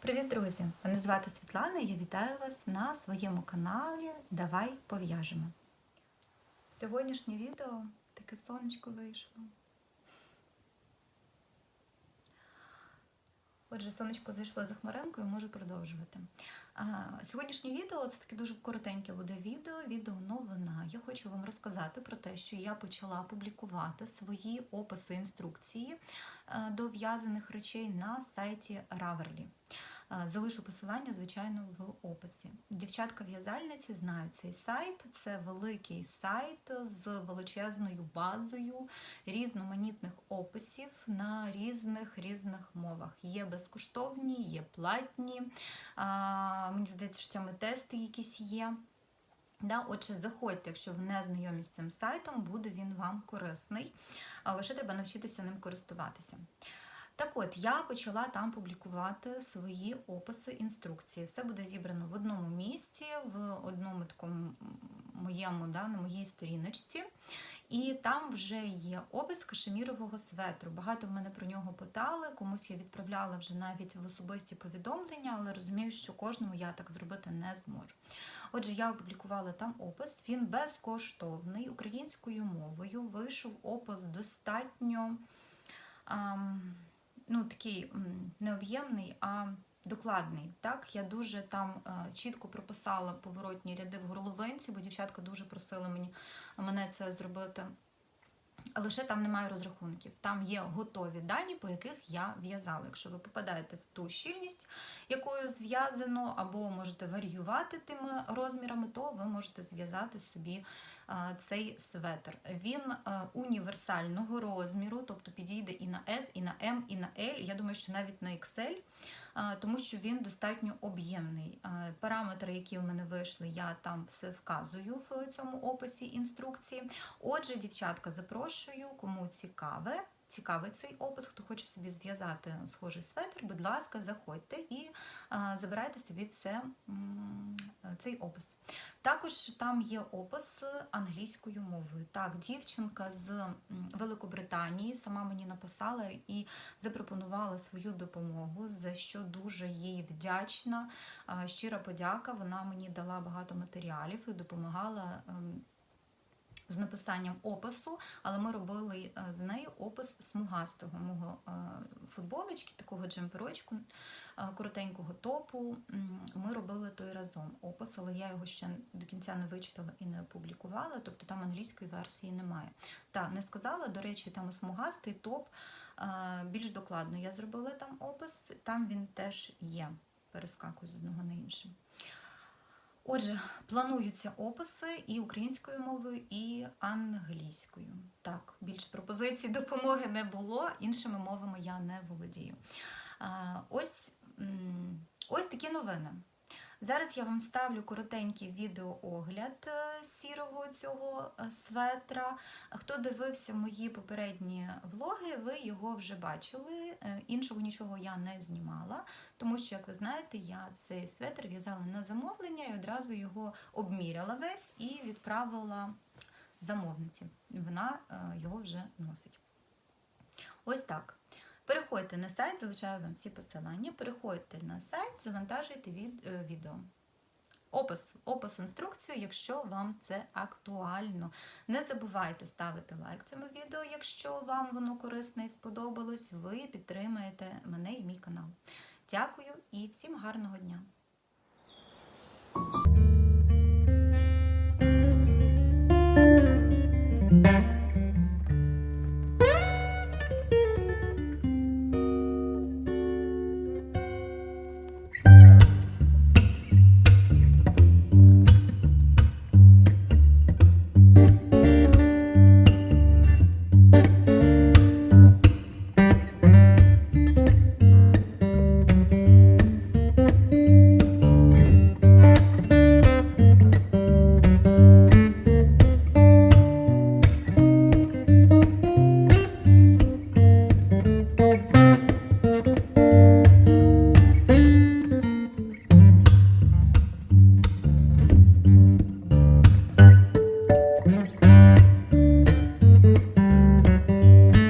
Привіт, друзі! Мене звати Світлана і я вітаю вас на своєму каналі Давай пов'яжемо. Сьогоднішнє відео таке сонечко вийшло. Отже, сонечко зайшло за хмаринкою, можу продовжувати. А, Сьогоднішнє відео це таке дуже коротеньке буде відео, відео новина. Я хочу вам розказати про те, що я почала публікувати свої описи інструкції е, до в'язаних речей на сайті Ravelry. Залишу посилання, звичайно, в описі. Дівчатка-в'язальниці знають цей сайт. Це великий сайт з величезною базою різноманітних описів на різних різних мовах. Є безкоштовні, є платні. Мені здається, що там тести якісь є. Да, Отже, заходьте, якщо ви не знайомі з цим сайтом, буде він вам корисний, а лише треба навчитися ним користуватися. Так от, я почала там публікувати свої описи інструкції. Все буде зібрано в одному місці, в одному такому моєму, да, на моїй сторіночці. І там вже є опис кашемірового светру. Багато в мене про нього питали, комусь я відправляла вже навіть в особисті повідомлення, але розумію, що кожному я так зробити не зможу. Отже, я опублікувала там опис, він безкоштовний українською мовою. Вийшов опис достатньо. Ам, ну, такий не об'ємний, а докладний. Так, Я дуже там е, чітко прописала поворотні ряди в горловинці, бо дівчатка дуже просила мені, мене це зробити. Лише там немає розрахунків. Там є готові дані, по яких я в'язала. Якщо ви попадаєте в ту щільність, якою зв'язано, або можете варіювати тими розмірами, то ви можете зв'язати собі цей светр. Він а, універсального розміру, тобто підійде і на S, і на M, і на L. Я думаю, що навіть на а, тому що він достатньо об'ємний. Параметри, які у мене вийшли, я там все вказую в цьому описі інструкції. Отже, дівчатка, запрошую, кому цікаве. Цікавий цей опис, хто хоче собі зв'язати схожий светр, будь ласка, заходьте і забирайте собі це, цей опис. Також там є опис англійською мовою. Так, дівчинка з Великобританії сама мені написала і запропонувала свою допомогу, за що дуже їй вдячна. Щира подяка. Вона мені дала багато матеріалів і допомагала. Написанням опису, але ми робили е, з нею опис смугастого мого е, футболочки, такого джемперочку, е, коротенького топу. Ми робили той разом опис, але я його ще до кінця не вичитала і не опублікувала, тобто там англійської версії немає. Так, не сказала, до речі, там смугастий топ більш докладно. Я зробила там опис, там він теж є. Перескакую з одного на інше. Отже, плануються описи і українською мовою, і англійською. Так, більше пропозицій допомоги не було, іншими мовами я не володію. Ось, ось такі новини. Зараз я вам ставлю коротенький відеоогляд е, сірого цього е, светра. Хто дивився мої попередні влоги, ви його вже бачили. Е, Іншого нічого я не знімала, тому що, як ви знаєте, я цей светр в'язала на замовлення і одразу його обміряла весь і відправила замовниці. Вона його вже носить. Ось так. Переходьте на сайт, залишаю вам всі посилання. Переходьте на сайт, завантажуйте від, е, відео. Опис, опис інструкцію, якщо вам це актуально. Не забувайте ставити лайк цьому відео, якщо вам воно корисне і сподобалось. Ви підтримаєте мене і мій канал. Дякую і всім гарного дня!